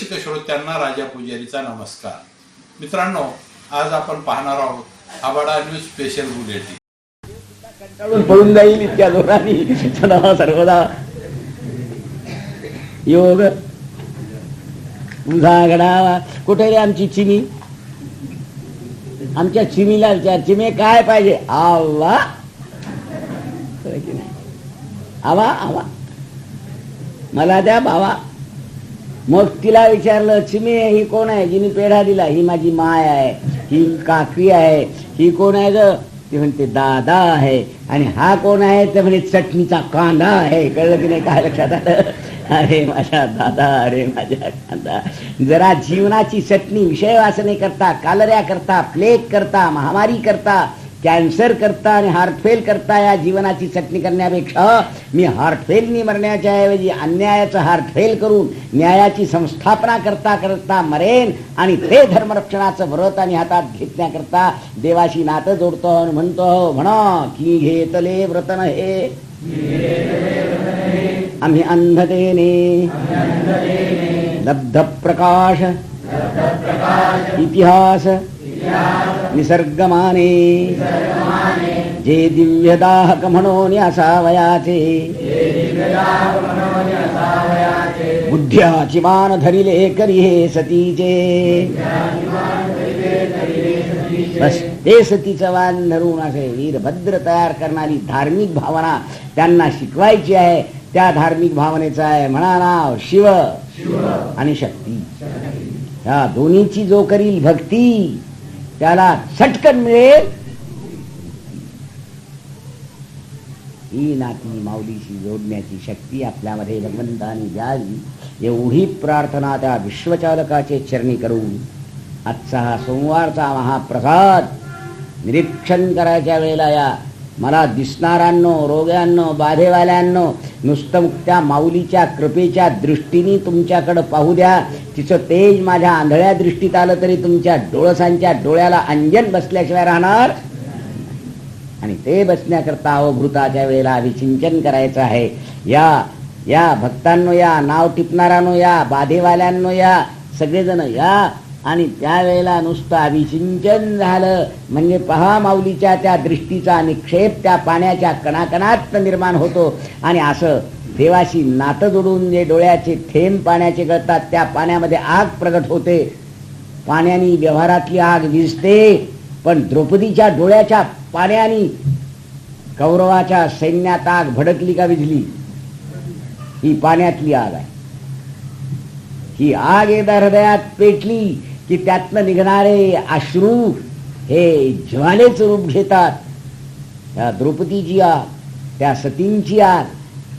रसिक श्रोत्यांना राजा पुजारीचा नमस्कार. मित्रांनो आज आपण पाहणार आहोत आबाडा न्यूज स्पेशल बुलेटिन कंटाळून पळून जाईल इतक्या जोराने. सर्वदा. योग. उधा गडावा कुठे रे आमची चिमी? आमच्या चिमीला विचार. चिमे काय पाहिजे? आवा. आवा आवा. मला द्या बावा मग तिला विचारलं चिमे ही कोण आहे? जिने पेढा दिला ही माझी माय आहे ही काकी आहे ही कोण आहे ग? ती म्हणते दादा आहे. आणि हा कोण आहे? ते म्हणे चटणीचा कांदा आहे. कळलं की नाही? काय लक्षात आलं? अरे माझ्या दादा अरे माझ्या कांदा. जरा जीवनाची चटणी विषय वासने करता कालऱ्या करता प्लेग करता महामारी करता कॅन्सर करता आणि हार्टफेल करता या जीवनाची चटणी करण्यापेक्षा मी हार्टफेलनी मरण्याच्या ऐवजी अन्यायाचं हार्टफेल करून न्यायाची संस्थापना करता करता मरेन आणि ते धर्मरक्षणाचं व्रत आणि हातात घेतण्याकरता देवाशी नातं जोडतो आणि म्हणतो हो, म्हणा की घेतले व्रतन हे? आम्ही अंधतेने लब्ध प्रकाश इतिहास निसर्गमाने। जे दिव्यदाहक म्हणून असावयाचे बुद्ध्याची मान धरिले करी हे सतीचे। बस ते सतीचं वान धरून असे वीरभद्र तयार करणारी धार्मिक भावना त्यांना शिकवायची आहे. त्या धार्मिक भावनेचं आहे म्हणा नाव शिव. आणि शक्ती. या दोन्हीची जो करील भक्ती त्याला सटकन मिळेल. ही नाती माऊलीशी जोडण्याची शक्ती आपल्यामध्ये भगवंताने द्यावी एवढी प्रार्थना त्या विश्वचालकाचे चरणी करून आजचा हा सोमवारचा महाप्रसाद निरीक्षण करायच्या वेळेला या मला दिसणाऱ्यांनो रोग्यांनो बाधेवाल्यांनो नुसतं त्या माऊलीच्या कृपेच्या दृष्टीने तुमच्याकडं पाहू द्या. तिचं तेज माझ्या आंधळ्या दृष्टीत आलं तरी तुमच्या डोळसांच्या डोळ्याला अंजन बसल्याशिवाय राहणार? आणि ते बसण्याकरता अवभृताच्या वेळेला विचिंचन करायचं आहे. या या भक्तांनो या नाव टिपणाऱ्यांनो या बाधेवाल्यांनो या सगळेजण या. आणि त्यावेळेला नुसतं अभिसिंचन झालं. म्हणजे पहा माऊलीच्या त्या दृष्टीचा निक्षेप त्या पाण्याच्या कणाकणात निर्माण होतो. आणि असं देवाशी नातं जोडून जे डोळ्याचे थेंब पाण्याचे गळतात त्या पाण्यामध्ये आग प्रगट होते. पाण्याने व्यवहारातली आग विजते पण द्रौपदीच्या डोळ्याच्या पाण्याने कौरवाच्या सैन्यात आग भडकली का विझली ही पाण्यातली आग आहे. ही आग एकदा हृदयात पेटली की त्यातनं निघणारे अश्रू हे ज्वालेच रूप घेतात. त्या द्रौपदीची आग त्या सतींची आग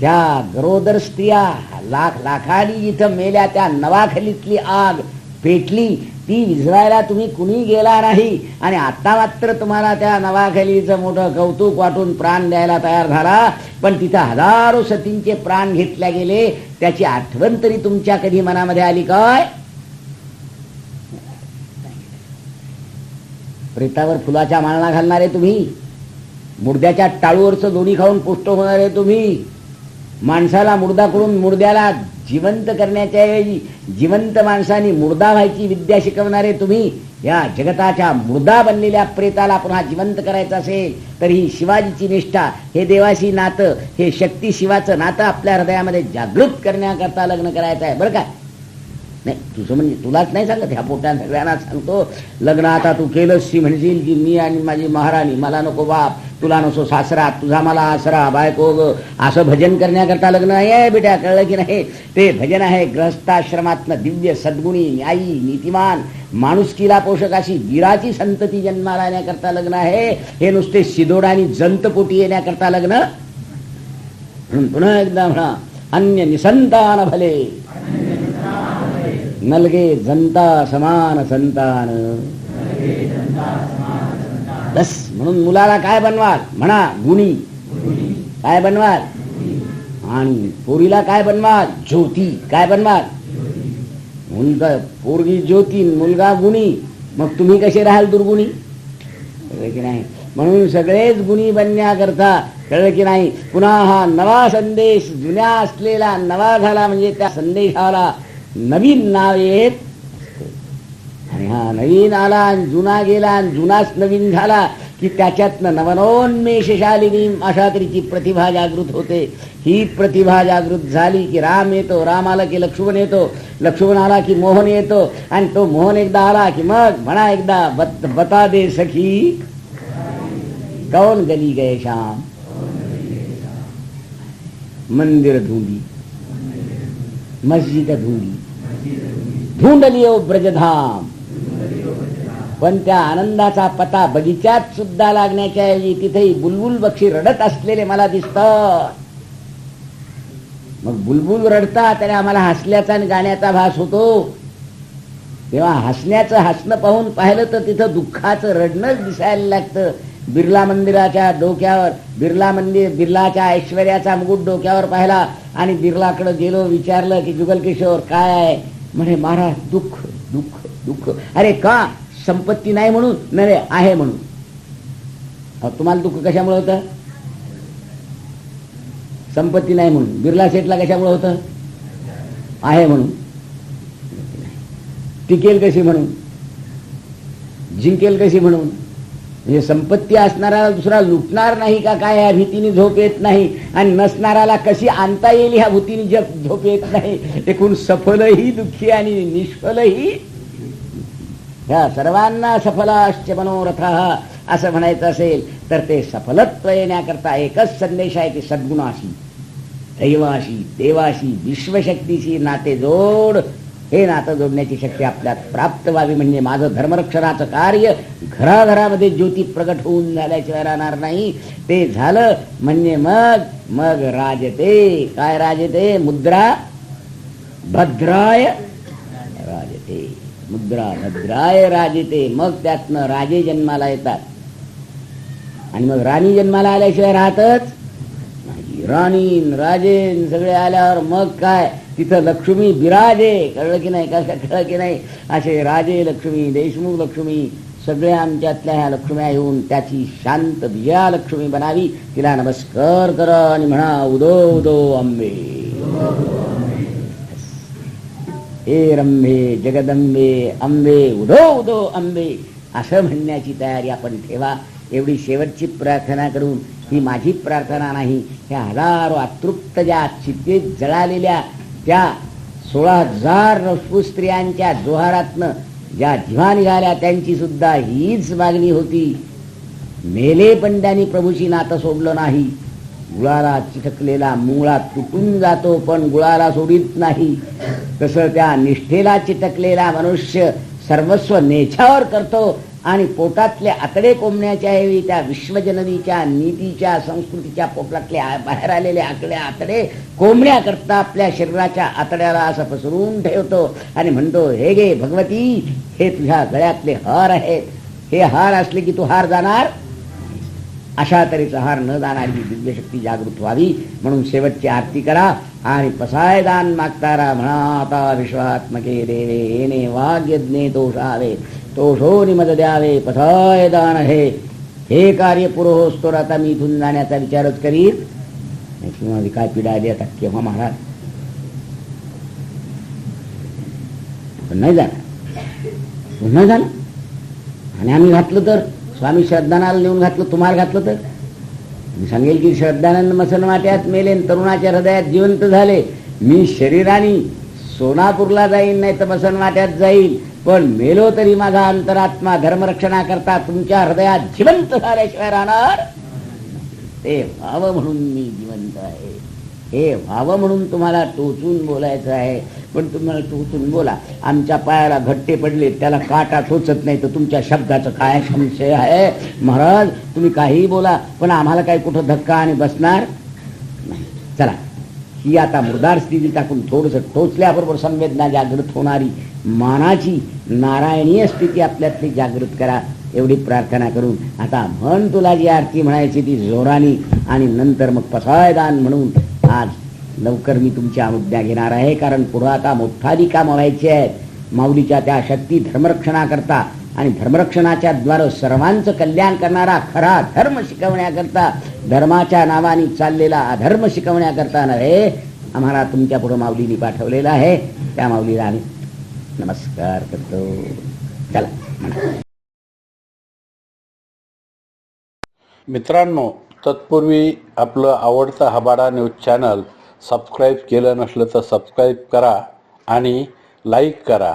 त्या गरोदर स्त्रिया लाख लाखांनी जिथं मेल्या त्या नवाखालीतली आग पेटली ती विझवायला तुम्ही कुणी गेला नाही? आणि आता मात्र तुम्हाला त्या नवाखालीचं मोठं कौतुक वाटून प्राण द्यायला तयार झाला. पण तिथं हजारो सतींचे प्राण घेतले गेले. त्याची आठवण तरी तुमच्या कधी मनामध्ये आली काय? प्रेतावर फुलाच्या माळणा घालणारे तुम्ही? मुर्द्याच्या टाळूवरचं दोन्ही खाऊन पुष्ट होणारे तुम्ही? माणसाला मुर्दा करून मुर्द्याला जिवंत करण्याच्या ऐवजी जिवंत माणसाने मुर्दा व्हायची विद्या शिकवणारे तुम्ही? या जगताच्या मुर्दा बनलेल्या प्रेताला पुन्हा जिवंत करायचं असेल तर ही शिवाजीची निष्ठा हे देवाशी नातं हे शक्ती शिवाचं नातं आपल्या हृदयामध्ये जागृत करण्याकरता लग्न करायचं आहे. बरं काय नाही तुझं म्हणजे तुलाच नाही सांगत ह्या पोट्या सगळ्यांना सांगतो लग्न आता तू केलंस ती म्हणशील की मी आणि माझी महाराणी मला नको बाप तुला नको सासरा तुझा मला आसरा बायको ग असं भजन करण्याकरता लग्न नाही आहे बेटा कळलं की नाही? ते भजन आहे ग्रहस्थाश्रमातनं दिव्य सद्गुणी न्यायी नीतिमान माणुसकीला पोषक अशी गिराची संतती जन्माला येण्याकरता लग्न आहे. हे नुसते सिदोड आणि जंतपोटी येण्याकरता लग्न? म्हणून पुन्हा एकदा म्हणा अन्य निसंतान भले. नलगे जनता समान संतान. बस म्हणून मुलाला काय बनवाल? म्हणा गुणी काय बनवाल? आणि पोरीला काय बनवाल? ज्योती. काय बनवाल? मुलगा पोरगी ज्योती मुलगा गुणी. मग तुम्ही कसे राहाल दुर्गुणी? कळलं की नाही? म्हणून सगळेच गुणी बनण्याकरता कळलं की नाही? पुन्हा हा नवा संदेश जुन्या असलेला नवा झाला म्हणजे त्या संदेशाला नवीन नाव येत आणि हा नवीन आला आणि जुना गेला आणि जुनाच नवीन झाला की त्याच्यातनं नवनोन्मेषशालिनी अशा तऱ्हेची प्रतिभा जागृत होते. ही प्रतिभा जागृत झाली की राम येतो राम आला की लक्ष्मण येतो लक्ष्मण आला की मोहन येतो आणि तो मोहन एकदा आला की मग म्हणा एकदा बत, बता दे सखी. कौन गली गए शाम? मंदिर धुंगी मस्जिद धुंदी ढूंढ ब्रजधाम. पण त्या आनंदाचा पता बगीच्यात सुद्धा लागण्याच्या ऐवजी तिथेही बुलबुल बक्षी रडत असलेले मला दिसत. मग बुलबुल रडता त्याने आम्हाला हसल्याचा आणि गाण्याचा भास होतो. तेव्हा हसण्याचं हसणं पाहून पाहिलं तर तिथं दुःखाचं रडणंच दिसायला लागतं. बिर्ला मंदिराच्या डोक्यावर बिर्ला मंदिर बिर्लाच्या ऐश्वर्याचा मुकुट डोक्यावर पाहिला आणि बिर्लाकडे गेलो विचारलं की जुगल किशोर काय आहे? म्हणे महाराज दुःख दुःख दुःख. अरे का? संपत्ती नाही म्हणून? नरे आहे म्हणून. अहो, तुम्हाला दुःख कशामुळे होतं? संपत्ती नाही म्हणून. बिर्ला सेटला कशामुळे होतं? आहे म्हणून. टिकेल कशी म्हणून? जिंकेल कशी म्हणून? म्हणजे संपत्ती असणाऱ्याला दुसरा लुटणार नाही का काय? या भीतीने झोप येत नाही. आणि नसणाऱ्याला कशी आणता येईल ह्या भूतीने जग झोप येत नाही. एकूण सफलही दुःखी आणि निष्फलही ह्या सर्वांना सफलाश्च मनोरथ. असं म्हणायचं असेल तर ते सफलत्व येण्याकरता एकच संदेश आहे की सद्गुणाशी दैवाशी देवाशी विश्वशक्तीशी नाते जोड. हे नातं जोडण्याची शक्ती आपल्यात प्राप्त व्हावी म्हणजे माझं धर्मरक्षणाचं कार्य घराघरामध्ये ज्योती प्रगट होऊन झाल्याशिवाय राहणार नाही. ते झालं म्हणजे मग मग राजते. काय राजते? मुद्रा भद्राय राजते. मुद्रा भद्राय राजते. मग त्यातनं राजे जन्माला येतात. आणि मग राणी जन्माला आल्याशिवाय राहतच नाही. राणी राजेन राजे सगळे आल्यावर मग काय? तिथं लक्ष्मी बिराजे कळलं की नाही कसं कळलं की नाही? असे राजे लक्ष्मी देशमुख लक्ष्मी सगळ्या आमच्यातल्या ह्या लक्ष्म्या येऊन त्याची शांत विजया लक्ष्मी बनावी. तिला नमस्कार करा आणि म्हणा उदो उदो अंबे. हे रंभे जगदंबे अंबे उदो उदो अंबे. असं म्हणण्याची तयारी आपण ठेवा. एवढी शेवटची प्रार्थना करून ही माझी प्रार्थना नाही ह्या हजारो अतृप्त ज्या चितेत जळालेल्या त्या सोळा हजार नवस्फूट स्त्रियांच्या जोहारातनं ज्या जीवा निघाल्या त्यांची सुद्धा हीच मागणी होती. मेले पण त्यांनी प्रभूशी नातं सोडलं नाही. गुळाला चिटकलेला मुळा तुटून जातो पण गुळाला सोडित नाही. तसं त्या निष्ठेला चिटकलेला मनुष्य सर्वस्व नेछावर करतो आणि पोटातले आकडे कोंबण्याच्या ऐवजी त्या विश्वजननीच्या नीतीच्या संस्कृतीच्या पोटातले बाहेर आलेले आकडे आतडे कोंबण्याकरता आपल्या शरीराच्या आतड्याला असं पसरून ठेवतो आणि म्हणतो हे गे भगवती हे तुझ्या गळ्यातले हार आहेत. हे हार असले की तू हार जाणार? अशा तऱ्हेचा हार न जाणारी ही दिव्य जागृत व्हावी. म्हणून शेवटची आरती करा आणि पसायदान मागतारा म्हणा आता विश्वात्मके देवे येणे वाग्यज्ञे दोषावे. तो निमद द्यावे पथय दान हे. हे कार्य पुरोहोस्तोर आता मी इथून जाण्याचा विचारच करीत किंवा काय पिढा आली आता केव्हा महाराज. पण नाही जाणार. पुन्हा जाणार. आणि आम्ही घातलं तर स्वामी श्रद्धानाला नेऊन घातलं तुम्हाला घातलं तर. मी सांगेल की श्रद्धानंद मसन वाट्यात मेले तरुणाच्या हृदयात जिवंत झाले. मी शरीराने सोनापूरला जाईन नाही तर बसन वाट्यात जाईल पण मेलो तरी माझा अंतरात्मा धर्मरक्षणाकरता तुमच्या हृदयात जिवंत झाल्याशिवाय राहणार? ते व्हावं म्हणून मी जिवंत आहे. हे व्हावं म्हणून तुम्हाला टोचून बोलायचं आहे. पण तुम्हाला टोचून बोला. आमच्या पायाला घट्टे पडले त्याला काटा टोचत नाही तर तुमच्या शब्दाचं काय संशय आहे? महाराज तुम्ही काहीही बोला पण आम्हाला काही कुठं धक्का आणि बसणार? नाही. चला. ती आता मुरदार स्थिती टाकून थोडंसं टोचल्याबरोबर संवेदना जागृत होणारी मानाची नारायणीय स्थिती आपल्यातली जागृत करा एवढी प्रार्थना करून. आता म्हण तुला जी आरती म्हणायची ती जोरानी आणि नंतर मग पसायदान म्हणून आज लवकर मी तुमची अनुज्ञा घेणार आहे कारण पुढं आता मोठाली कामं व्हायची आहेत. माऊलीच्या त्या शक्ती धर्मरक्षणाकरता आणि धर्मरक्षणाच्या द्वारे सर्वांचं कल्याण करणारा खरा धर्म शिकवण्याकरता धर्माच्या नावाने चाललेला अधर्म शिकवण्याकरता नव्हे आम्हाला तुमच्यापुढे माऊलीने पाठवलेला आहे. त्या माऊलीला आम्ही नमस्कार करतो. चला म्हणा. मित्रांनो तत्पूर्वी आपलं आवडतं हबाडा न्यूज चॅनल सबस्क्राईब केलं नसलं तर सबस्क्राईब करा आणि लाईक करा.